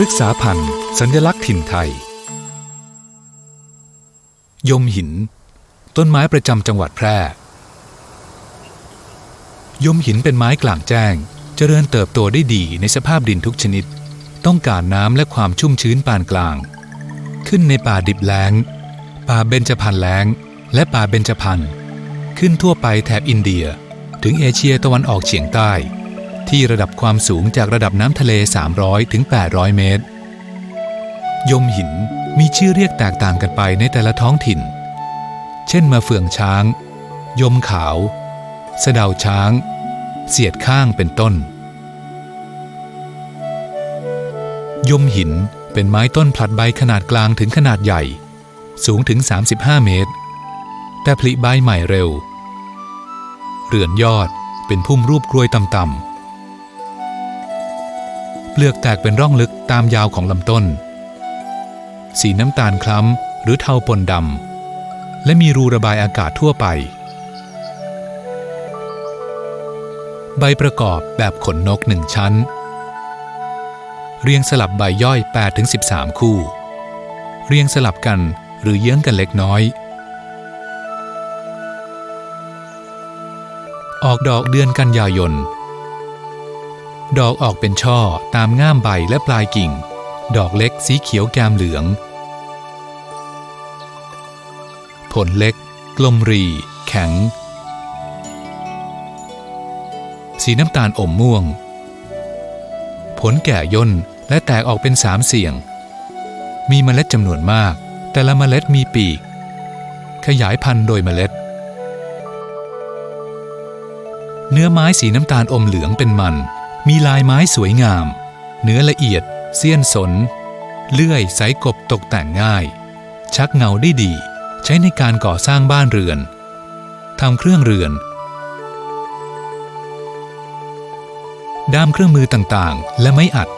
รึกษาพันธุ์สัญลักษณ์ถิ่นไทย ยมหิน ต้นไม้ประจำจังหวัดแพร่ ยมหินเป็นไม้กลางแจ้ง เจริญเติบโตได้ดีในสภาพดินทุกชนิด ต้องการน้ำและความชุ่มชื้นปานกลาง ขึ้นในป่าดิบแล้ง ป่าเบญจพรรณแล้ง และป่าเบญจพรรณขึ้นทั่วไปแถบอินเดีย ถึงเอเชียตะวันออกเฉียงใต้ ที่ระดับความสูงจากระดับน้ำทะเล 300 ถึง 800 เมตร ยมหินมีชื่อเรียกแตกต่างกันไปในแต่ละท้องถิ่น เช่นมาเฟืองช้าง ยมขาว สะเดาช้าง เสียดข้างเป็นต้น ยมหินเป็นไม้ต้นผลัดใบขนาดกลางถึงขนาดใหญ่ สูงถึง 35 เมตร แต่ผลิใบใหม่เร็ว เรือนยอดเป็นพุ่มรูปกลวยต่ำๆ เปลือกแตกเป็นร่องลึกตามยาวของลำต้น สีน้ำตาลคล้ำหรือเทาปนดำ และมีรูระบายอากาศทั่วไป ใบประกอบแบบขนนกหนึ่งชั้น เรียงสลับใบย่อย 8-13 คู่ เรียงสลับกันหรือเยื้องกันเล็กน้อย ออกดอกเดือนกันยายน ดอกออกเป็นช่อตามง่ามใบและปลายกิ่ง ดอกเล็กสีเขียวแกมเหลือง ผลเล็ก กลมรี แข็ง สีน้ำตาลอมม่วง ผลแก่ย่นและแตกออกเป็นสามเสียง มีเมล็ดจำนวนมาก แต่ละเมล็ดมีปีก ขยายพันธุ์โดยเมล็ด เนื้อไม้สีน้ำตาลอมเหลืองเป็นมัน มีลายไม้สวยงาม เนื้อละเอียด เสี้ยนสน เลื่อยสายกบตกแต่งง่าย ชักเงาได้ดี ใช้ในการก่อสร้างบ้านเรือนทำเครื่องเรือน ด้ามเครื่องมือต่างๆ และไม้อัด